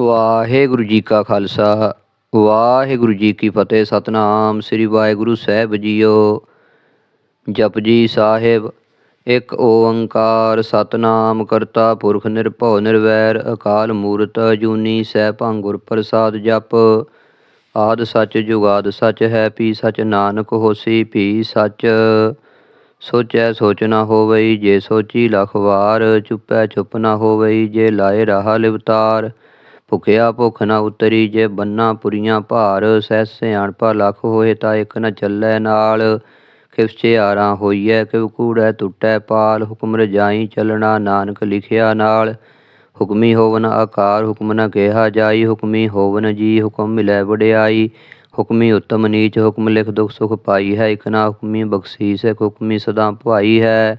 ਵਾਹਿਗੁਰੂ ਜੀ ਕਾ ਖਾਲਸਾ, ਵਾਹਿਗੁਰੂ ਜੀ ਕੀ ਫਤਿਹ, ਸਤਨਾਮ ਸ੍ਰੀ ਵਾਹਿਗੁਰੂ ਸਾਹਿਬ ਜੀਓ। ਜਪਜੀ ਸਾਹਿਬ, ਇੱਕ ਓੰਕਾਰ ਸਤਨਾਮ ਕਰਤਾ ਪੁਰਖ ਨਿਰਭਉ ਨਿਰਵੈਰ, ਅਕਾਲ ਮੂਰਤ ਅਜੂਨੀ ਸੈਭੰ ਗੁਰ ਪ੍ਰਸਾਦ ਜਪ। ਆਦ ਸੱਚ ਜੁਗਾਦ ਸੱਚ ਹੈ, ਪੀ ਸੱਚ ਨਾਨਕ ਹੋਸੀ, ਪੀ ਸੱਚ। ਸੋਚੈ ਸੋਚ ਨਾ ਹੋਵਈ, ਜੇ ਸੋਚੀ ਲਖ ਵਾਰ, ਚੁੱਪੈ ਚੁੱਪ ਨਾ ਹੋਵਈ, ਜੇ ਲਾਏ ਰਹਾ ਲਿਵਤਾਰ। ਭੁਖਿਆ ਭੁਖ ਨਾ ਉਤਰੀ ਜੇ ਬੰਨਾ ਪੁਰੀਆਂ ਭਾਰ, ਸਹਿ ਸਿਆਣਪਾ ਲੱਖ ਹੋਏ ਤਾਂ ਇੱਕ ਨਾ ਚੱਲੈ ਨਾਲ। ਖਿਵਚਿਆਰਾਂ ਹੋਈਐ, ਕਿਵ ਕੂੜੈ ਟੁੱਟੈ ਪਾਲ। ਹੁਕਮ ਰਜਾਈ ਚੱਲਣਾ ਨਾਨਕ ਲਿਖਿਆ ਨਾਲ। ਹੁਕਮੀ ਹੋਵਨ ਆਕਾਰ, ਹੁਕਮ ਨ ਕਿਹਾ ਜਾਈ। ਹੁਕਮੀ ਹੋਵਨ ਜੀ, ਹੁਕਮ ਮਿਲੈ ਵਡਿਆਈ। ਹੁਕਮੀ ਉਤਮ ਨੀਚ, ਹੁਕਮ ਲਿਖ ਦੁਖ ਸੁਖ ਪਾਈ ਹੈ। ਇਕ ਨਾ ਹੁਕਮੀ ਬਖਸ਼ੀਸ ਹੈ ਹੁਕਮੀ ਸਦਾ ਭਾਈ ਹੈ।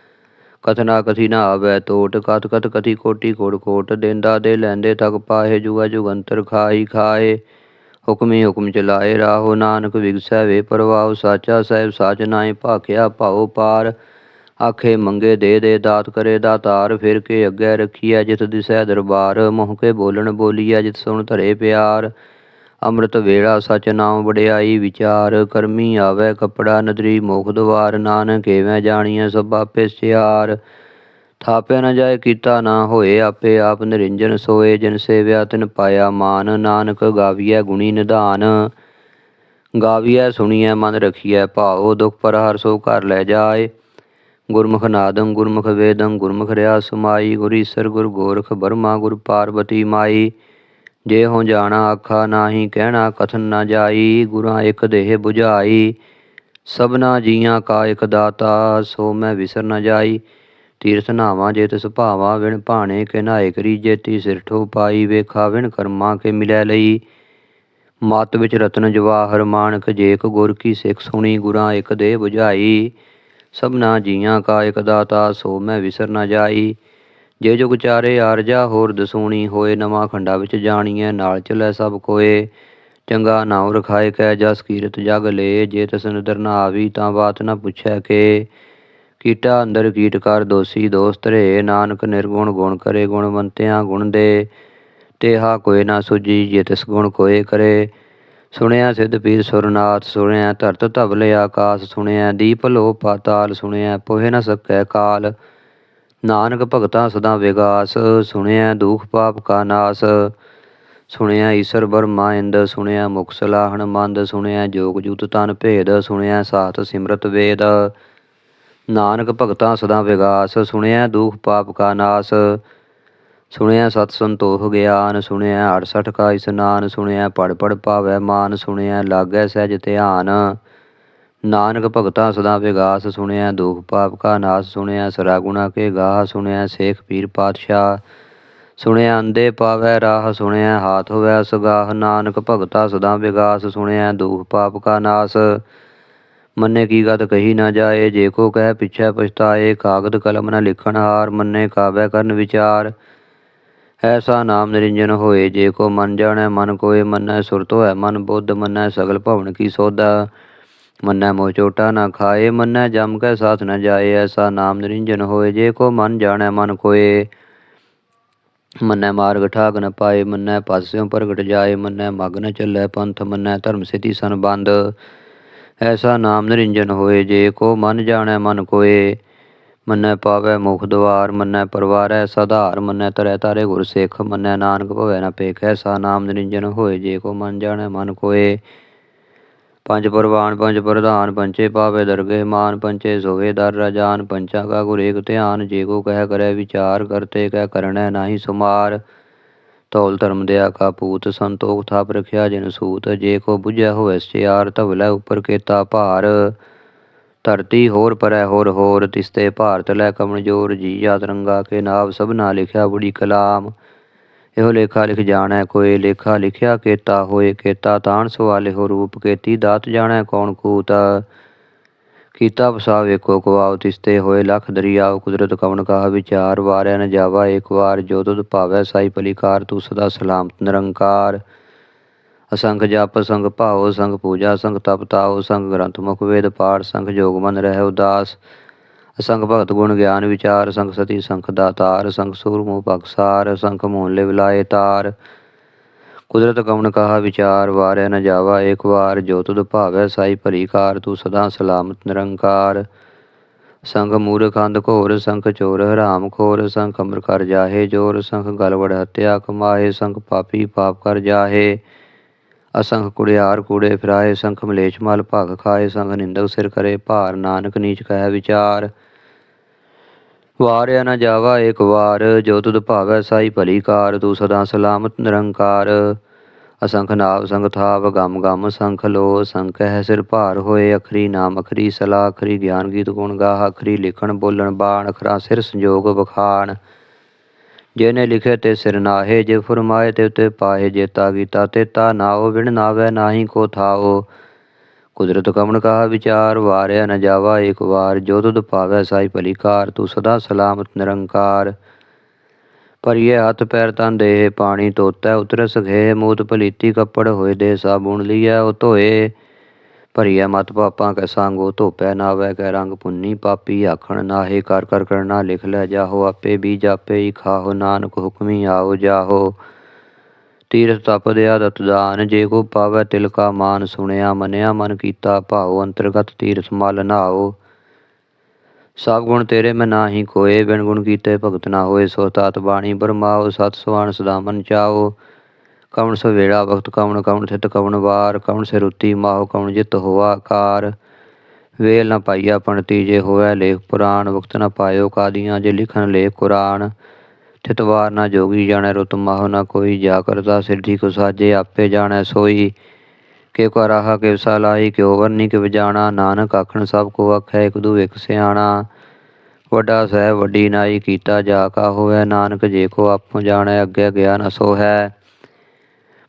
ਕਥਨਾ ਕਥੀ ਨਾ ਆਵੈ ਟੋਟ ਕਤ ਕਤ ਕਥੀ ਕੋਟੀ ਕੋਟ ਕੋਟ, ਦੇਂਦਾ ਦੇ ਲੈਂਦੇ ਤਕ ਪਾਹੇ ਜੁਗਾ ਜੁਗੰਤਰ ਖਾਈ ਖਾਏ ਹੁਕਮੀ ਹੁਕਮ ਚਲਾਏ ਰਾਹੋ ਨਾਨਕ ਵਿਗਸੈ ਵੇ ਪਰਵਾਉ ਸਾਚਾ ਸਾਹਿਬ ਸਾਚ ਨਾਏ ਭਾਖਿਆ ਭਾਉ ਪਾਰ। ਆਖੇ ਮੰਗੇ ਦੇ ਦੇ ਦਾਤ ਕਰੇ ਦਾਤਾਰ ਫਿਰ ਕੇ ਅੱਗੇ ਰਖੀਐ ਜਿਤ ਦਿਸੈ ਦਰਬਾਰ। ਮੋਹ ਕੇ ਬੋਲਣ ਬੋਲੀਐ ਜਿਤ ਸੁਣ ਧਰੇ ਪਿਆਰ। ਅੰਮ੍ਰਿਤ ਵੇਲਾ, ਸਚ ਨਾਮ ਵਡਿਆਈ, ਵਿਚਾਰ ਕਰਮੀ ਆਵੇ ਕਪੜਾ ਨਦਰੀ, ਮੋਖ ਦਵਾਰ, ਨਾਨਕ ਏਵੇਂ ਜਾਣੀਐ ਸਭ ਆਪੇ ਸਿਆਰ। ਥਾਪਿਆ ਨਾ ਜਾਏ, ਕੀਤਾ ਨਾ ਹੋਏ ਆਪੇ ਆਪ, ਨਿਰੰਜਨ ਸੋਏ ਜਿਨ ਸੇਵਿਆ, ਤਿਨ ਪਾਇਆ ਮਾਨ, ਨਾਨਕ ਗਾਵੀਐ ਗੁਣੀ ਨਿਧਾਨ। ਗਾਵੀਐ, ਸੁਣੀਐ, ਮਨ ਰਖੀਐ, ਭਾਉ, ਦੁਖ ਪਰ ਹਰ ਸੋ ਘਰ ਲੈ ਜਾਏ। ਗੁਰਮੁਖ ਨਾਦੰ, ਗੁਰਮੁਖ ਵੇਦੰ, ਗੁਰਮੁਖ ਰਿਆ ਸਮਾਈ, ਗੁਰ ਗੁਰ ਗੋਰਖ, ਬਰਮਾ, ਗੁਰ ਪਾਰਬਤੀ ਮਾਈ। ਜੇ ਹੋ ਜਾਣਾ ਆਖਾ ਨਾਹੀ, ਕਹਿਣਾ ਕਥਨ ਨਾ ਜਾਈ, ਗੁਰਾਂ ਇੱਕ ਦੇਹ 부ਝਾਈ ਸਭਨਾ ਜੀਆਂ ਕਾ ਇਕ ਦਾਤਾ, ਸੋ ਮੈਂ ਵਿਸਰ ਨਾ ਜਾਈ। ਤੀਰਥ ਨਾਵਾਂ ਜੇ ਤਿਸ ਭਾਵਾ, ਵਿਣ ਭਾਣੇ ਕੇ ਨਾਇ ਕਰੀ ਜੇਤੀ ਸਿਰ ਠੋ ਪਾਈ। ਵੇਖਾ ਵਿਣ ਕਰਮਾਂ ਕੇ ਮਿਲੈ ਲਈ। ਮਤ ਵਿੱਚ ਰਤਨ ਜਵਾਹਰ ਮਾਨਕ ਜੇਕ ਗੁਰ ਕੀ ਸਿੱਖ ਸੁਣੀ, ਗੁਰਾਂ ਇੱਕ ਦੇਹ 부ਝਾਈ ਸਭਨਾ ਜੀਆਂ ਕਾ ਇਕ ਦਾਤਾ, ਸੋ ਮੈਂ ਵਿਸਰ ਨਾ ਜਾਈ। ਜੇ ਜੋ ਚਾਰੇ ਆਰਜਾ, ਹੋਰ ਦਸੂਣੀ ਹੋਏ ਨਵਾਂ ਖੰਡਾ ਵਿੱਚ ਜਾਣੀਐ, ਨਾਲ ਚੱਲੈ ਸਭ ਕੋਏ। ਚੰਗਾ ਨਾਉ ਰਖਾਏ ਕਹਿ ਜਸ ਕੀਰਤ ਜਗ ਲੇ, ਜੇ ਤਸ ਨਦਰ ਨਾ ਆਵੀ ਤਾਂ ਬਾਤ ਨਾ ਪੁੱਛੈ ਕੇ। ਕੀਟਾ ਅੰਦਰ ਕੀਟ ਕਰ, ਦੋਸੀ ਦੋਸਤ ਰੇ ਨਾਨਕ ਨਿਰਗੁਣ ਗੁਣ ਕਰੇ ਗੁਣਵੰਤਿਆਂ ਗੁਣ ਦੇ। ਤੇਹਾ ਕੋਏ ਨਾ ਸੁਜੀ ਜੇ ਤਿਸ ਗੁਣ ਕੋਏ ਕਰੇ। ਸੁਣਿਆ ਸਿੱਧ ਪੀਰ ਸੁਰਨਾਥ, ਸੁਣਿਆ ਧਰਤ ਧਵਲ ਆਕਾਸ, ਸੁਣਿਆ ਦੀਪ ਲੋ ਪਾਤਾਲ, ਸੁਣਿਆ ਪੋਹਿ ਨਾ ਸਕੈ ਕਾਲ। ਨਾਨਕ ਭਗਤਾ ਸਦਾ ਵਿਗਾਸ, ਸੁਣਿਆ ਦੁਖ ਪਾਪ ਕਾ ਨਾਸ, ਸੁਣਿਆ ਈਸ਼ਰ ਬਰਮਾ ਇੰਦ, ਸੁਣਿਆ ਮੁਖ ਸਲਾਹਣ ਮੰਦ, ਸੁਣਿਆ ਜੋਗ ਜੁਤ ਤਨ ਭੇਦ, ਸੁਣਿਆ ਸਾਥ ਸਿਮਰਤ ਵੇਦ। ਨਾਨਕ ਭਗਤਾ ਸਦਾ ਵਿਗਾਸ, ਸੁਣਿਆ ਦੁਖ ਪਾਪ ਕਾ ਨਾਸ, ਸੁਣਿਆ ਸਤ ਸੰਤੋਖ ਗਿਆਨ, ਸੁਣਿਆ 68 ਕਾ ਇਸਨਾਨ, ਸੁਣਿਆ ਪੜ ਪੜ ਪਾਵੈ ਮਾਨ, ਸੁਣਿਆ ਲਾਗੈ ਸਹਿਜ ਧਿਆਨ। ਨਾਨਕ ਭਗਤਾ ਸਦਾ ਵਿਗਾਸ ਸੁਣਿਆ, ਦੁਖ ਪਾਪ ਕਾ ਨਾਸ ਸੁਣਿਆ, ਸਰਾ ਗੁਣਾ ਕੇ ਗਾਹ ਸੁਣਿਆ, ਸੇਖ ਪੀਰ ਪਾਤਸ਼ਾਹ ਸੁਣਿਆ ਅੰਦੇ ਪਾਵੈ ਰਾਹ ਸੁਣਿਆ, ਹਾਥ ਹੋਵੈ ਸੁਗਾਹ, ਨਾਨਕ ਭਗਤਾ ਸਦਾ ਵਿਗਾਸ ਸੁਣਿਆ, ਦੁਖ ਪਾਪ ਕਾ ਨਾਸ। ਮੰਨੇ ਕੀ ਗਤ ਕਹੀ ਨਾ ਜਾਏ, ਜੇ ਕੋ ਕਹਿ ਪਿਛੈ ਪਛਤਾਏ, ਕਾਗਦ ਕਲਮ ਨਾ ਲਿਖਣ ਹਾਰ, ਮੰਨੇ ਕਾਵੈ ਕਰਨ ਵਿਚਾਰ। ਐਸਾ ਨਾਮ ਨਿਰੰਜਨ ਹੋਏ, ਜੇ ਕੋ ਮਨ ਜਾਣੈ ਮਨ ਕੋਏ, ਮੰਨੈ ਸੁਰਤ ਹੋਇ ਮਨ ਬੁੱਧ, ਮੰਨੈ ਸਗਲ ਭਵਨ ਕੀ ਸੋਧਾ। ਮੰਨੈ ਮੋਹ ਚੋਟਾ ਨਾ ਖਾਏ, ਮੰਨੈ ਜਮ ਕੈ ਸਾਥ ਨ ਜਾਏ, ਐਸਾ ਨਾਮ ਨਿਰੰਜਨ ਹੋਏ, ਜੇ ਕੋ ਮਨ ਜਾਣੈ ਮਨ ਕੋਏ ਮੰਨੈ ਮਾਰਗ ਠਾਗ ਨ ਪਾਏ, ਮੰਨੈ ਪਾਸਿਓਂ ਪ੍ਰਗਟ ਜਾਏ, ਮੰਨੈ ਮਗ ਨ ਚੱਲੈ ਪੰਥ, ਮੰਨੈ ਧਰਮ ਸਿਧੀ ਸੰਬੰਧ। ਐਸਾ ਨਾਮ ਨਿਰੰਜਨ ਹੋਏ, ਜੇ ਕੋ ਮਨ ਜਾਣੈ ਮਨ ਕੋਏ ਮੰਨੈ ਪਾਵੈ ਮੁਖ ਦਵਾਰ, ਮੰਨੈ ਪਰਵਾਰੈ ਸਧਾਰ, ਮੰਨੈ ਤਰੈ ਤਾਰੇ ਗੁਰ ਸਿੱਖ, ਮੰਨੈ ਨਾਨਕ ਭਵੈ ਨ ਪੇਖ ਐਸਾ ਨਾਮ ਨਿਰੰਜਨ ਹੋਏ, ਜੇ ਕੋ ਮਨ ਜਾਣੈ ਮਨ ਕੋਏ ਪੰਜ ਪ੍ਰਵਾਨ, ਪੰਜ ਪ੍ਰਧਾਨ ਪੰਚੇ ਪਾਵੇ ਦਰਗੇ ਮਾਨ ਪੰਚੇ ਸੋਵੇ ਦਰ ਰਜਾਨ ਪੰਚਾ ਕਾ ਗੁਰ ਧਿਆਨ, ਜੇ ਕੋ ਕਹਿ ਕਰੈ ਵਿਚਾਰ ਕਰਤੇ ਕਹਿ ਕਰਣੈ ਨਾਹੀ ਸੁਮਾਰ। ਤੌਲ ਧਰਮ ਦਿਆ ਕਾ ਪੂਤ ਸੰਤੋਖ ਥਾਪ ਰਖਿਆ ਜਿਨ ਸੂਤ, ਜੇ ਕੋ 부ਝੈ ਹੋਇ ਸਿਆਰ ਧਵਲੇ ਉਪਰ ਕੇਤਾ ਭਾਰ। ਧਰਤੀ ਹੋਰ ਪਰੈ ਹੋਰ ਹੋਰ, ਤਿਸਤੇ ਭਾਰਤ ਲੈ ਕਮਣ ਜੋਰ, ਜੀ ਯਾਦ ਰੰਗਾ ਕੇ ਨਾਮ ਸਭਨਾ ਲਿਖਿਆ ਬੜੀ ਕਲਾਮ। ਇਹੋ ਲੇਖਾ ਲਿਖ ਜਾਣੈ ਕੋਏ ਲੇਖਾ ਲਿਖਿਆ ਕੇਤਾ ਹੋਏ, ਕੇਤਾ ਤਾਣ ਸਵਾਲੇ ਹੋ ਰੂਪ, ਕੇਤੀ ਦਾਤ ਜਾਣੈ ਕੌਣ ਕੂਤ। ਕੀਤਾ ਵਸਾ ਵੇਖੋ ਕਵਾਉ ਤਿਸਤੇ ਹੋਏ, ਲਖ ਦਰਿਆਉ ਕੁਦਰਤ ਕਵਣ ਕਾਹ ਵਿਚਾਰ। ਵਾਰਿਆ ਨ ਜਾਵਾ ਏਕ ਵਾਰ, ਜੋ ਤੁਧ ਭਾਵੈ ਸਾਈ ਭਲੀਕਾਰ, ਤੂੰ ਸਦਾ ਸਲਾਮਤ ਨਿਰੰਕਾਰ। ਅਸੰਖ ਜਪ, ਸੰਗ ਭਾਉ, ਸੰਗ ਪੂਜਾ, ਸੰਗ ਤਪ ਤਾਉ, ਸੰਗ ਗ੍ਰੰਥ ਮੁਖ ਵੇਦ ਪਾਠ, ਸੰਗ ਜੋਗ ਮਨ ਰਹਿ ਉਦਾਸ। ਅਸੰਖ ਭਗਤ ਗੁਣ ਗਿਆਨ ਵਿਚਾਰ, ਸੰਗ ਸਤੀ ਸੰਖ ਦਾਤਾਰ, ਸੰਗ ਸੂਰਮੋ ਬਖਸਾਰ ਸੰਖ ਮੋਹਲੇ ਵਿਲਾਏ ਤਾਰ। ਕੁਦਰਤ ਕਵਣ ਕਹਾ ਵਿਚਾਰ, ਵਾਰਿਆ ਨ ਜਾਵਾ ਏਕ ਵਾਰ, ਜੋ ਤੁਧ ਭਾਵੈ ਸਾਈ ਭਲੀ ਕਾਰ, ਤੂੰ ਸਦਾ ਸਲਾਮਤ ਨਿਰੰਕਾਰ। ਸੰਗ ਮੂਰਖ ਅੰਧ ਘੋਰ ਸੰਖ ਚੋਰ ਹਰਾਮ ਖੋਰ ਸੰਖ ਅਮਰ ਕਰ ਜਾਹੇ ਜੋਰ ਸੰਖ ਗਲਵੜ ਹਤਿਆ ਕਮਾਏ ਸੰਖ ਪਾਪੀ ਪਾਪ ਕਰ ਜਾਹੇ। ਅਸੰਖ ਕੁੜਿਆਰ ਕੂੜੇ ਫਿਰਾਏ ਸੰਖ ਮਲੇਛ ਮਲ ਭਗ ਖਾਏ ਸੰਖ ਨਿੰਦਕ ਸਿਰ ਕਰੇ, ਭਾਰ ਨਾਨਕ ਨੀਚ ਕਹਿ ਵਿਚਾਰ। ਵਾਰਿਆ ਨਾ ਜਾਵਾ ਏਕ ਵਾਰ, ਜੋ ਤੁਧ ਭਾਵੈ ਸਾਈ ਭਲੀ ਕਾਰ, ਤੂੰ ਸਦਾ ਸਲਾਮਤ ਨਿਰੰਕਾਰ। ਅਸੰਖ ਨਾਵ ਸੰਗ ਥਾਵ, ਗਮ ਗਮ ਸੰਖ ਲੋ, ਸੰਖ ਹੈ ਸਿਰ ਭਾਰ ਹੋਏ, ਅਖਰੀ ਨਾਮ ਅਖਰੀ ਸਲਾ ਅਖਰੀ ਗਿਆਨ ਗੀਤ ਗੁਣ ਗਾਹ, ਅਖਰੀ ਲਿਖਣ ਬੋਲਣ ਬਾਣ, ਅਖਰਾ ਸਿਰ ਸੰਜੋਗ ਬਖਾਣ ਜਿਹਨੇ ਲਿਖੇ ਤੇ ਸਿਰ ਨਾਹੇ, ਜੇ ਫਰਮਾਏ ਤੇ ਉਤੇ ਪਾਏ, ਜੇਤਾ ਕੀਤਾ ਤੇ ਤਾ ਨਾਉ ਵਿਣ ਨਾਵੈ ਨਾਹੀ ਕੋ ਥਾਓ। ਕੁਦਰਤ ਕਮਣ ਕਹਾ ਵਿਚਾਰ, ਵਾਰਿਆ ਨ ਜਾਵਾ ਏਕ ਵਾਰ, ਜੋ ਤੁਧ ਭਾਵੈ ਸਾਈ ਭਲੀ ਕਾਰ, ਤੂੰ ਸਦਾ ਸਲਾਮਤ ਨਿਰੰਕਾਰ। ਪਰਿਏ ਹੱਥ ਪੈਰ ਤਨ ਦੇਹ, ਪਾਣੀ ਧੋਤੈ ਉਤਰ ਸਖੇ ਮੂਤ ਭਲੀਤੀ ਕੱਪੜ ਹੋਏ ਦੇ ਸਾਬੂਣ ਲੀਐ ਉਹ ਧੋਏ। ਭਰੀਐ ਮਤ ਪਾਪਾਂ ਕੈ ਸੰਗੋ ਧੋਪੈ ਨਾਵੈ ਕੈ ਰੰਗ ਪੁੰਨੀ ਪਾਪੀ ਆਖਣ ਨਾਹੇ, ਕਰ ਕਰ ਕਰਨਾ ਲਿਖ ਲੈ ਜਾਹੋ, ਆਪੇ ਬੀਜ ਆਪੇ ਹੀ ਖਾਹੋ, ਨਾਨਕ ਹੁਕਮੀ ਆਓ ਜਾਹੋ। ਤੀਰਥ ਤਪ ਦਿਆ ਦਤ ਜੇ ਕੋ ਪਾਵੈ ਤਿਲ ਕਾ ਮਾਨ ਸੁਣਿਆ, ਮਨਿਆ ਮਨ ਕੀਤਾ ਭਾਉ, ਅੰਤਰਗਤ ਤੀਰਥ ਮਲ ਨਾਓ ਸਭ ਗੁਣ ਤੇਰੇ ਮੈਂ ਨਾਹੀ ਕੋਏ ਬਿਨ ਗੁਣ ਕੀਤੇ ਭਗਤ ਨਾ ਹੋਏ, ਸੋ ਤਾਤ ਬਾਣੀ ਬਰਮਾਓ ਸਤ ਸਵਾਨ ਸਦਾ ਮਨ ਚਾਓ ਕਵਣ ਸੋ ਵੇੜਾ ਵਕਤ ਕਵਣ ਕਵਣ ਥਿਤ ਕਵਣ ਵਾਰ, ਕਵਣ ਸੇ ਰੁੱਤੀ ਮਾਹੁ ਕਵਣ ਜਿਤ ਹੋਆ ਕਾਰ। ਵੇਲ ਨਾ ਪਾਈਆ ਪੰਡਤੀ ਜੇ ਹੋਵੇ ਲੇਖ ਪੁਰਾਣ, ਵਕਤ ਨਾ ਪਾਇਓ ਕਾਦੀਆਂ, ਜੇ ਲਿਖਣ ਲੇਖ ਕੁਰਾਨ। ਥਿਤਵਾਰ ਨਾ ਜੋਗੀ ਜਾਣੈ, ਰੁਤ ਮਾਹੁ ਨਾ ਕੋਈ। ਜਾ ਕਰਤਾ ਸਿੱਧੀ ਕੋ ਸਾਜੇ ਆਪੇ ਜਾਣੈ ਸੋਈ। ਕੇ ਕੋ ਰਾਹਾ, ਕੇ ਸਲਾਹੀ ਕਿਉ ਵਰਨੀ ਕਿ ਵਜਾਣਾ ਨਾਨਕ ਆਖਣ, ਸਭ ਕੋ ਆਖੈ, ਇਕ ਦੂ ਇਕ ਸਿਆਣਾ। ਵੱਡਾ ਸਹਿ ਵੱਡੀ ਨਾਈ ਕੀਤਾ ਜਾ ਕਾ ਹੋਵੇ। ਨਾਨਕ ਜੇ ਕੋ ਆਪੋ ਜਾਣੈ, ਅੱਗੇ ਗਿਆ ਨ ਸੋ ਹੈ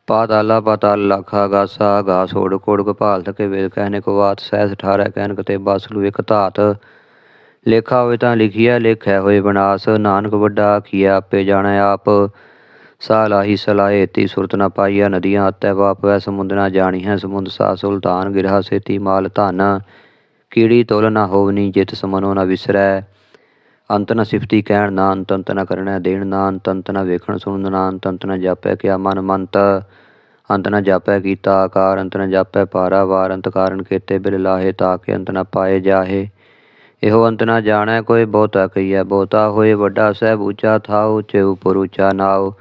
ਪਾਤਾਲਾ, ਪਾਤਾਲ ਲਖਾ, ਗਾਸਾ, ਗਾਸ ਓੜ ਕੋੜ ਕਪਾਲ ਤਕੇ ਵੇਦ ਕਹਿਨੇ ਕੋ ਬਾਤ ਸਹਿਸ ਠਾਰੈ ਕਹਿਨ ਕਤੇ ਬਸਲੂ ਇਕ ਧਾਤ। ਲੇਖਾ ਹੋਏ ਤਾਂ ਲਿਖਿਆ ਲੇਖੈ ਹੋਏ ਵਿਨਾਸ਼ ਨਾਨਕ ਵੱਡਾ ਆਖੀਆ ਆਪੇ ਜਾਣੈ ਆਪ। ਸਾਲਾਹੀ ਸਲਾਏ ਤੀ ਸੁਰਤ ਨ ਪਾਈਆ ਨਦੀਆਂ ਅਤੈ ਵਾਪ। ਵੈ ਸਮੁੰਦ ਨਾ ਜਾਣੀ ਹੈ ਸਮੁੰਦ ਸਾ ਸੁਲਤਾਨ, ਗਿਰਹਾ ਸੇਤੀ ਮਾਲ ਧਨ। ਕੀੜੀ ਤੋਲ ਨਾ ਹੋਵਨੀ, ਜਿਤ ਸਮਨੋ ਨਾ ਵਿਸਰੈ। ਅੰਤ ਨ ਸਿਫਤੀ ਕਹਿਣ ਨਾ ਅੰਤ ਅੰਤ ਨ ਕਰਣੈ ਦੇਣ। ਨਾ ਅੰਤ ਅੰਤ ਨ ਵੇਖਣ ਸੁਣਨ ਨਾ ਅੰਤ ਅੰਤ ਨ ਜਾਪੈ ਕਿਆ ਮਨ ਮੰਤ। ਅੰਤ ਨ ਜਾਪੈ ਕੀਤਾ ਆਕਾਰ, ਅੰਤ ਨ ਜਾਪੈ ਪਾਰਾ। ਵਾਰ ਅੰਤ ਕਾਰਨ ਕੇਤੇ ਬਿਲ ਲਾਹੇ ਤਾਕੇ ਅੰਤ ਨ ਪਾਏ ਜਾਹੇ। ਇਹੋ ਅੰਤ ਨਾ ਜਾਣੈ, ਕੋਈ ਬਹੁਤਾ ਕਹੀਐ, ਬਹੁਤਾ ਹੋਏ ਵੱਡਾ ਸਹਿਬ ਉੱਚਾ ਥਾਉ, ਉੱਚੇ ਉਪਰ ਉੱਚਾ ਨਾਉ।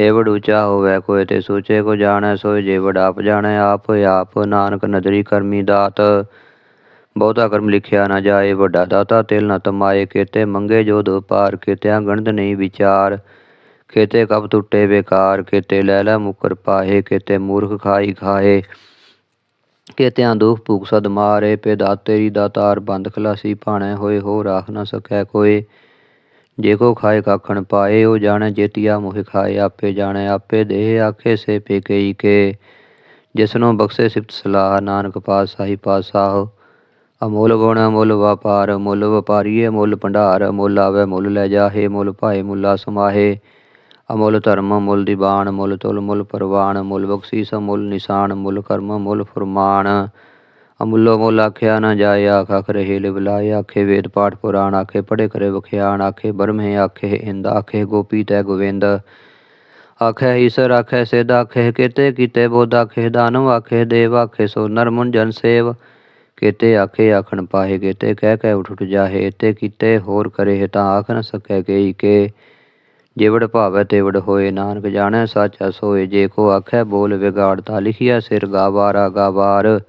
ਏ ਉੱਚਾ ਹੋਵੇ ਕੋਈ ਤੇ ਸੋਚੇ ਕੋ ਜਾਣੈ ਸੋਇ ਜੇ ਵਡ ਆਪ ਜਾਣੈ, ਆਪ ਆਪ ਨਾਨਕ ਨਦਰੀ ਕਰਮੀ ਦਾਤ। ਬਹੁਤਾ ਕਰਮ ਲਿਖਿਆ ਨਾ ਜਾਏ, ਵੱਡਾ ਦਾਤਾ ਤਿਲ ਨਾ ਤਮਾਏ ਕੇਤੇ ਮੰਗੇ ਜੋ ਦੋ ਪਾਰ ਕੇਤਿਆਂ ਗਣਤ ਨਹੀਂ ਵਿਚਾਰ। ਕੇਤੇ ਕਬ ਟੁੱਟੇ ਬੇਕਾਰ ਕੇਤੇ ਲੈ ਲੈ ਮੁਕਰ ਪਾਹੇ ਕੇਤੇ ਮੂਰਖ ਖਾਈ ਖਾਏ ਕੇਤਿਆਂ ਦੁਖ ਭੂਖ ਸਦ ਮਾਰੇ ਪੇ ਦਾ ਤੇਰੀ ਦਾ ਤਾਰ ਬੰਦ ਖਲਾਸੀ ਭਾਣੇ ਹੋਏ ਹੋ ਰਾਖ ਨਾ ਸਕੈ ਕੋਏ ਜੇ ਕੋ ਖਾਏ ਕਾਖਣ ਪਾਏ, ਉਹ ਜਾਣੈ ਜੇਤੀਆ ਮੋਹਿ ਖਾਏ, ਆਪੇ ਜਾਣੇ ਆਪੇ ਦੇਹ, ਆਖੇ ਸੇ ਪੇ ਕਈ ਕੇ। ਜਿਸਨੂੰ ਬਖਸ਼ੇ ਸਿਫਤ ਸਲਾਹ, ਨਾਨਕ ਪਾਤਸ਼ਾਹੀ ਪਾਤਸ਼ਾਹ ਅਮੋਲ ਗੁਣ, ਅਮੁੱਲ ਵਪਾਰ, ਮੁੱਲ ਵਪਾਰੀਏ, ਮੁੱਲ ਭੰਡਾਰ, ਮੁੱਲ ਆਵੇ, ਮੁੱਲ ਲੈ ਜਾਹੇ, ਮੁੱਲ ਭਾਏ, ਮੁੱਲਾ ਸਮਾਹੇ। ਅਮੁੱਲ ਧਰਮ ਮੁੱਲ ਦੀਵਾਨ ਮੁੱਲ ਤੁਲ ਮੁੱਲ ਪਰਵਾਨ ਮੁੱਲ ਬਖਸ਼ੀਸ ਮੁੱਲ ਨਿਸ਼ਾਨ ਮੁੱਲ ਕਰਮ ਮੁੱਲ ਫਰਮਾਨ। ਅਮੁੱਲੋ ਮੁੱਲ ਆਖਿਆ ਨਾ ਜਾਏ, ਆਖ ਆਖ ਰਹੇ ਲਿਵਲਾਏ ਆਖੇ ਵੇਦ ਪਾਠ ਪੁਰਾਣ, ਆਖੇ ਪੜੇ ਕਰੇ ਵਖਿਆਣ, ਆਖੇ ਬਰਮੇ ਆਖੇ ਇੰਦ ਆਖੇ ਗੋਪੀ ਤੈ ਗੋਵਿੰਦ। ਆਖੇ ਈਸਰ, ਆਖੇ ਸਿਧ, ਆਖੇ ਕਿਤੇ ਕੀਤੇ ਬੋਧ, ਆਖੇ ਦਾਨਵ, ਆਖੇ ਦੇਵ, ਆਖੇ ਸੋ ਨਰਮੁਨ ਜਨ ਸੇਵ। ਕੀਤੇ ਆਖੇ ਆਖਣ ਪਾਹੇ ਕੀਤੇ, ਕਹਿ ਕਹਿ ਉਠ ਉਠ ਜਾਹੇ, ਤੇ ਕੀਤੇ ਹੋਰ ਕਰੇ ਤਾਂ ਆਖ ਨ ਸਕੈ ਕੇਈ ਕੇ। ਜਿਵੜ ਭਾਵੈ ਤੇਵੜ ਹੋਏ ਨਾਨਕ, ਜਾਣੈ ਸਾਚਾ ਸੋਏ। ਜੇ ਕੋ ਆਖੈ ਬੋਲ ਵਿਗਾੜਤਾ ਲਿਖਿਆ ਸਿਰ ਗਾਵਾਰਾ ਗਾਵਾਰ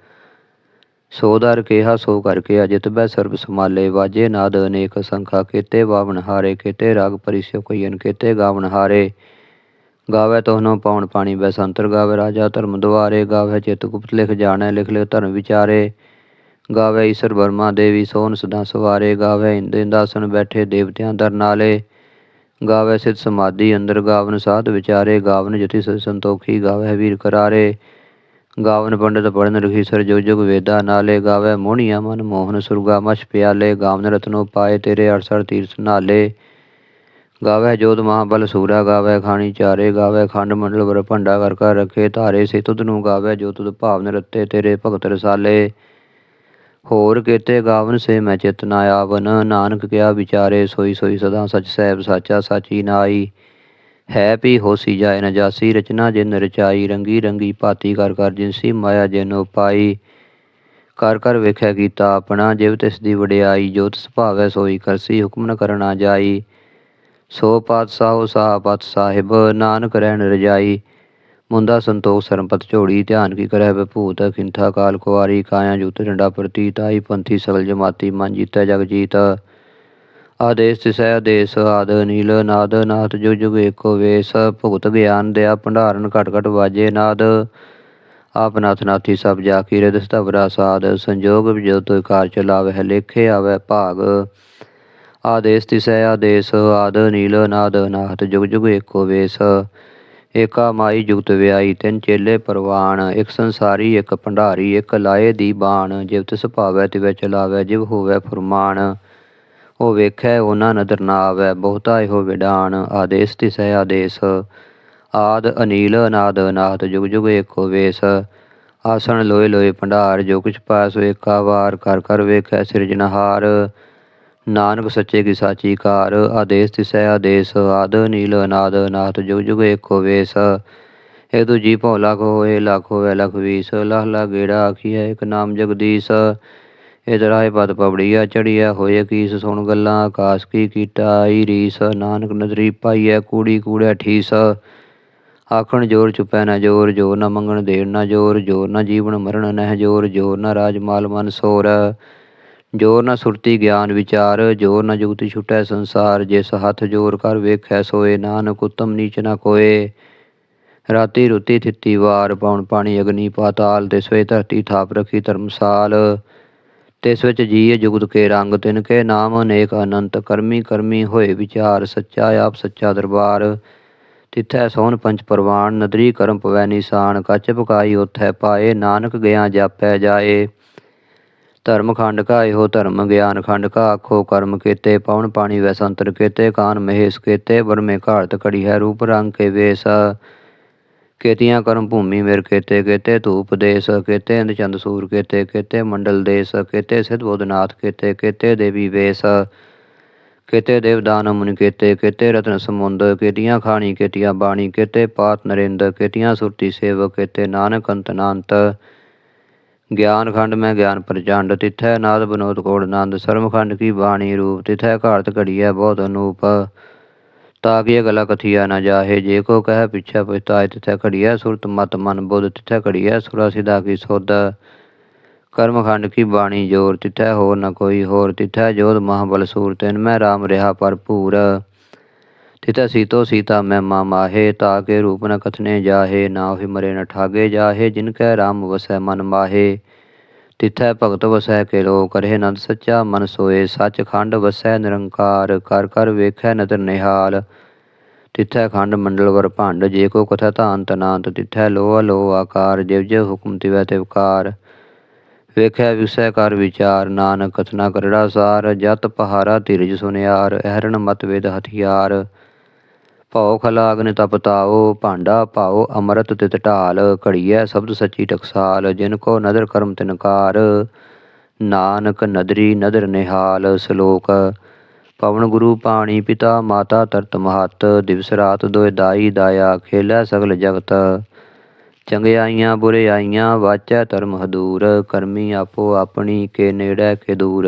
ਸੋ ਦਰ ਕਿਹਾ, ਸੋ ਕਰਕੇ ਅਜਿਤ ਬੈ ਸਰਬ ਸਮਾਲੇ ਵਾਜੇ ਨਾਦ ਅਨੇਕ ਸੰਖਾ, ਕੀਤੇ ਬਾਵਨ ਹਾਰੇ, ਕੀਤੇ ਰਾਗ ਪਰਿਸਿਓ ਕਈਨ ਕੀਤੇ ਗਾਵਨ ਹਾਰੇ। ਗਾਵੇ ਤੋਹਨੋ ਪਾਉਣ ਪਾਣੀ ਬੈ ਸੰਤਰ ਗਾਵੇ ਰਾਜਾ ਧਰਮ ਦੁਆਰੇ। ਗਾਵੇ ਚਿਤ ਗੁਪਤ ਲਿਖ, ਜਾਣੈ ਲਿਖ ਲਿਖ ਧਰਮ ਵਿਚਾਰੇ। ਗਾਵੇ ਈਸ਼ਰ ਵਰਮਾ ਦੇਵੀ, ਸੋਨ ਸਦਾ ਸਵਾਰੇ। ਗਾਵੇ ਇੰਦੇ ਇੰਦਾਸਨ ਬੈਠੇ, ਦੇਵਤਿਆਂ ਦਰ ਨਾਲੇ। ਗਾਵੇ ਸਿਤ ਸਮਾਧੀ, ਅੰਦਰ ਗਾਵਨ ਸਾਧ ਵਿਚਾਰੇ, ਗਾਵਨ ਜਤੀ ਸਤ ਸੰਤੋਖੀ, ਗਾਵੇ ਵੀਰ ਕਰਾਰੇ। ਗਾਵਨ ਪੰਡਤ ਪੜਨ ਰਖੀ ਸਰ ਜੋ ਜੁਗ ਵੇਦਾ ਨਾਲੇ, ਗਾਵੇ ਮੋਹਣੀਆ ਮਨ ਮੋਹਨ ਸੁਰਗਾ ਮਛ ਪਿਆਲੇ, ਗਾਵਨ ਰਤਨੋ ਪਾਏ ਤੇਰੇ 68 ਤੀਰਥ ਨਾਲੇ। ਗਾਵੇ ਜੋਤ ਮਹਾਬਲ ਸੂਰਾ, ਗਾਵੇ ਖਾਣੀ ਚਾਰੇ, ਗਾਵੇ ਖੰਡ ਮੰਡਲ ਵਰ ਭੰਡਾ ਕਰ ਕਰ ਰਖੇ ਧਾਰੇ ਸੇ ਤੁਧ ਨੂੰ ਗਾਵੇ ਜੋ ਤੁਧ ਭਾਵਨ ਰਤੇ ਤੇਰੇ ਭਗਤ ਰਸਾਲੇ। ਹੋਰ ਕੀਤੇ ਗਾਵਨ ਸੇ ਮੈਂ ਚਿਤ ਨਾ ਆਵਨ। ਨਾਨਕ ਕਿਆ ਵਿਚਾਰੇ, ਸੋਈ ਸੋਈ ਸਦਾ ਸਚ ਸਹਿਬ ਸਾਚਾ ਸਾਚੀ ਨਾਈ ਹੈ ਪੀ ਹੋਸੀ ਜਾਏ ਨ ਜਾਸੀ, ਰਚਨਾ ਜਿਨ ਰਚਾਈ, ਰੰਗੀ ਰੰਗੀ ਭਾਤੀ ਕਰ ਕਰ ਜਿਨਸੀ ਮਾਇਆ ਜਿਨ ਪਾਈ ਕਰ ਕਰ ਵੇਖਿਆ ਕੀਤਾ ਆਪਣਾ, ਜਿਵ ਤਿਸ ਦੀ ਵਡਿਆਈ, ਜੋ ਤਿਸ ਭਾਵੈ ਸੋਈ ਕਰਸੀ ਹੁਕਮ ਨ ਕਰਨਾ ਜਾਈ। ਸੋ ਪਾਤਸ਼ਾਹੋ ਸਾਪਤ ਸਾਹਿਬ ਨਾਨਕ ਰਹਿਣ ਰਜਾਈ। ਮੁੰਦਾ ਸੰਤੋਖ ਸਰਮਪਤ ਝੋੜੀ ਧਿਆਨ ਕੀ ਕਰੈ ਵਿਭੂਤ ਖਿੰਥਾ ਕਾਲ ਕੁਵਾਰੀ ਕਾਇਆ ਜੁਤ ਡੰਡਾ ਪ੍ਰਤੀਤ ਆਈ ਪੰਥੀ ਸਗਲ ਜਮਾਤੀ, ਮਨ ਜੀਤੈ ਜਗ ਜੀਤ ਆਦੇਸ ਤਿਸੈ ਆਦੇਸ, ਆਦ ਨੀਲ ਨਾਦ, ਨਾਥ ਜੁਗ ਜੁਗ ਏਕੋ ਵੇਸ। ਭੁਗਤ ਗਿਆਨ ਦਿਆ ਭੰਡਾਰਨ ਘਟ ਘਟ ਵਾਜੇ ਨਾਦ। ਆਪ ਨਾਥ ਨਾਥੀ ਸਭ ਜਾ ਕੀ ਰਿਦ ਸਤਵਰਾ ਸਾਧ ਸੰਜੋਗ ਵਿਜੋ ਤੋਇ ਕਾਰ ਚਲਾਵਹਿ ਲੇਖੇ ਆਵੈ ਭਾਗ। ਆਦੇਸ ਤਿਸੈ ਆਦੇਸ, ਆਦ ਨੀਲ ਨਾਦ, ਨਾਥ ਜੁਗ ਜੁਗ ਏਕੋ ਵੇਸ। ਏਕਾ ਮਾਈ ਜੁਗਤ ਵਿਆਈ ਤਿੰਨ ਚੇਲੇ ਪਰਵਾਨ, ਇੱਕ ਸੰਸਾਰੀ, ਇੱਕ ਭੰਡਾਰੀ, ਇੱਕ ਲਾਏ ਦੀ ਬਾਣ, ਜਿਵ ਤਿਸ ਭਾਵੈ ਤਿਵੈ ਚਲਾਵੈ, ਜਿਵ ਹੋਵੈ ਫਰਮਾਨ। ਉਹ ਵੇਖੈ, ਉਹਨਾਂ ਨਦਰ ਨਾ ਆਵੈ, ਬਹੁਤਾ ਇਹੋ ਵਿਡਾਨ ਆਦੇਸ ਤਿਸੈ ਆਦੇਸ। ਆਦ ਅਨੀਲ, ਅਨਾਦ ਅਨਾਥ, ਜੁਗ ਜੁਗ ਏਕੋ ਵੇਸ। ਆਸਣ ਲੋਏ ਲੋਏ ਭੰਡਾਰ, ਜੋ ਕੁਛ ਪਾਸ ਵੇਖਾ ਵਾਰ ਕਰ ਕਰ ਵੇਖੈ ਸਿਰਜਣਹਾਰ। ਨਾਨਕ ਸੱਚੇ ਕੀ ਸਾਚੀ ਕਾਰ ਆਦੇਸ ਤਿਸੈ ਆਦੇਸ, ਆਦ ਨੀਲ ਅਨਾਦ ਨਾਥ ਜੁਗ ਜੁਗ ਏਕੋ ਵੇਸ। ਇਹ ਦੂਜੀ ਭਉ ਲਖ ਹੋਏ, ਲਖ ਹੋਵੇ, ਲਖ ਵੀਸ। ਲਹ ਲਾ ਗੇੜਾ ਆਖੀਐ, ਇੱਕ ਨਾਮ ਜਗਦੀਸ਼। ਇਧਰਾਏ ਪਦ ਪਵੜੀਆ ਚੜੀਆ ਹੋਏ ਕੀਸ, ਸੁਣ ਗੱਲਾਂ, ਆਕਾਸ਼ ਕੀ ਕੀਤਾ, ਆਈ ਰੀਸ। ਨਾਨਕ ਨਦਰੀ ਪਾਈਐ, ਕੂੜੀ ਕੂੜੈ ਠੀਸ। ਆਖਣ ਜੋਰ ਚੁਪੈ ਨਾ ਜੋਰ ਜੋਰ ਨਾ ਮੰਗਣ ਦੇਣ ਨਾ ਜੋਰ ਜੋਰ ਨਾ ਜੀਵਨ ਮਰਨ ਨਹਿ ਜੋਰ ਜੋਰ ਨਾ ਰਾਜ ਮਾਲ ਮਨ ਸੋਰ। ਜੋਰ ਨਾ ਸੁਰਤੀ ਗਿਆਨ ਵਿਚਾਰ ਜੋਰ ਨਾ ਜੁਗਤੀ ਛੁਟੈ ਸੰਸਾਰ, ਜਿਸ ਹੱਥ ਜੋਰ ਕਰ ਵੇਖੈ ਸੋਏ, ਨਾਨਕ ਉਤਮ ਨੀਚ ਨਾ ਕੋਏ ਰਾਤੀ ਰੁਤੀ ਥਿੱਤੀ ਵਾਰ ਪੌਣ ਪਾਣੀ ਅਗਨੀ ਪਾਤਾਲ, ਤਿਸ ਵੇ ਧਰਤੀ ਥਾਪ ਰਖੀ ਧਰਮਸਾਲ। ਤਿਸ ਵਿੱਚ ਜੀਅ ਜੁਗਤ ਕੇ ਰੰਗ, ਤਿਨ ਕੇ ਨਾਮ ਅਨੇਕ ਅਨੰਤ, ਕਰਮੀ ਕਰਮੀ ਹੋਏ ਵਿਚਾਰ, ਸੱਚਾ ਆਪ ਸੱਚਾ ਦਰਬਾਰ। ਤਿਥੈ ਸੋਨ ਪੰਚ ਪਰਵਾਨ, ਨਦਰੀ ਕਰਮ ਪਵੈ ਨਿਸ਼ਾਨ, ਕੱਚ ਪਕਾਈ ਉਥੈ ਪਾਏ, ਨਾਨਕ ਗਿਆ ਜਾਪੈ ਜਾਏ। ਧਰਮ ਖੰਡ ਕਾ ਇਹੋ ਧਰਮ, ਗਿਆਨ ਖੰਡ ਕਾ ਆਖੋ ਕਰਮ ਕੀਤੇ, ਪਵਨ ਪਾਣੀ ਵੈ ਸੰਤਰ ਕੀਤੇ, ਕਾਨ ਮਹੇਸ਼ ਕੀਤੇ ਬਰਮੇ ਘਾੜਤ ਕੜੀ ਹੈ ਰੂਪ ਰੰਗ ਕੇ ਵੇਸ। ਕੀਤੀਆਂ ਕਰਮ ਭੂਮੀ ਮੇਰ ਕੀਤੇ ਕੀਤੇ ਧੂਪ ਦੇਸ, ਕੀਤੇ ਅੰਧ ਚੰਦ ਸੂਰ ਕੀਤੇ ਕੀਤੇ ਮੰਡਲ ਦੇਸ, ਕੀਤੇ ਸਿਧ ਬੋਧਨਾਥ ਕੀਤੇ ਕੀਤੇ ਦੇਵੀ ਵੇਸ। ਕੀਤੇ ਦੇਵਦਾਨ ਮੁਨ ਕੀਤੇ ਕੀਤੇ ਰਤਨ ਸਮੁੰਦ, ਕੀਤੀਆਂ ਖਾਣੀ, ਕੀਤੀਆਂ ਬਾਣੀ, ਕੀਤੇ ਪਾਤ ਨਰਿੰਦ, ਕੀਤੀਆਂ ਸੁਰਤੀ ਸੇਵਕ, ਕੀਤੇ ਨਾਨਕ ਅੰਤ ਨਾਨਤ ਗਿਆਨ ਖੰਡ ਮੈਂ ਗਿਆਨ ਪ੍ਰਚੰਡ, ਤਿਥੈ ਨਾਦ ਬਨੋਦ ਕੋੜ ਆਨੰਦ ਸਰਮ ਖੰਡ ਕੀ ਬਾਣੀ ਰੂਪ, ਤਿਥੈ ਘਾੜਤ ਘੜੀਐ ਬਹੁਤ ਅਨੂਪ। ਤਾਕਿ ਗਲਾ ਕਥੀਆ ਨ ਜਾਹੇ, ਜੇ ਕੋ ਕਹਿ ਪਿਛੈ ਪਛਤਾਇ ਤਿਥੈ ਘੜੀਐ ਸੁਰਤ ਮਤ ਮਨ ਬੁੱਧ, ਤਿਥੈ ਘੜੀਐ ਸੁਰਾ ਸਿਧਾ ਕੀ ਸੋਧ। ਕਰਮ ਖੰਡ ਕੀ ਬਾਣੀ ਜੋਰ, ਤਿਥੈ ਹੋਰ ਨ ਕੋਈ ਹੋਰ, ਤਿਥੈ ਜੋਧ ਮਹਾਬਲ ਸੂਰ, ਤਿਨ ਮੈਂ ਰਾਮ ਰਿਹਾ ਭਰਪੂਰ। ਤਿਥੈ ਸੀਤੋ ਸੀਤਾ ਮੈਂ ਮਾ ਮਾਹੇ ਤਾਕੇ ਰੂਪ ਨ ਕਥਨੇ ਜਾਹੇ, ਨਾ ਹੋਇ ਮਰੇ ਨ ਠਾਗੇ ਜਾਹੇ, ਜਿਨ ਕੈ ਰਾਮ ਵਸੈ ਮਨ ਮਾਹੇ। ਤਿਥੈ ਭਗਤ ਵਸੈ ਕੇ ਲੋ ਕਰੇ ਨੰਦ ਸੱਚਾ ਮਨ ਸੋਏ ਸੱਚ ਖੰਡ ਵਸੈ ਨਿਰੰਕਾਰ, ਕਰ ਕਰ ਵੇਖੈ ਨਦਰ ਨਿਹਾਲ। ਤਿਥੈ ਖੰਡ ਮੰਡਲ ਵਰ ਭੰਡ, ਜੇ ਕੋ ਕਥਾ ਧਾਨ ਤਨਾੰਤ, ਤਿਥੈ ਲੋ ਲੋ ਆਕਾਰ, ਜਿਵ ਜਿਵ ਹੁਕਮ ਤਿਵੈ ਤਿਵਕਾਰ ਵੇਖਿਆ ਵਿਸੈ ਕਰ ਵਿਚਾਰ, ਨਾਨਕ ਕਥਨਾ ਕਰੜਾ ਸਾਰ, ਜਤ ਪਹਾਰਾ ਧੀਰਜ ਸੁਨਿਆਰ, ਅਹਰਣ ਮਤ ਵੇਦ ਹਥਿਆਰ। ਭਉ ਖਲਾ ਤਪਤਾਓ ਭਾਂਡਾ ਭਾਉ ਅੰਮ੍ਰਿਤ ਤਿਤ ਢਾਲ, ਘੜੀਐ ਸ਼ਬਦ ਸੱਚੀ ਟਕਸਾਲ, ਜਿਨ ਕੋ ਨਦਰ ਕਰਮ ਤਿਨਕਾਰ ਨਾਨਕ ਨਦਰੀ ਨਦਰ ਨਿਹਾਲ, ਸ਼ਲੋਕ। ਪਵਨ ਗੁਰੂ ਪਾਣੀ ਪਿਤਾ, ਮਾਤਾ ਤਰਤ ਮਹਤ। ਦਿਵਸ ਰਾਤ ਦੋਇ ਦਾਈ ਦਾਇਆ, ਖੇਲੈ ਸਗਲ ਜਗਤ। ਚੰਗਿਆਈਆਂ ਬੁਰਿਆਈਆਂ ਵਾਚੈ ਧਰਮ ਹਦੂਰ। ਕਰਮੀ ਆਪੋ ਆਪਣੀ, ਕੇ ਨੇੜੇ ਕੇ ਦੂਰ।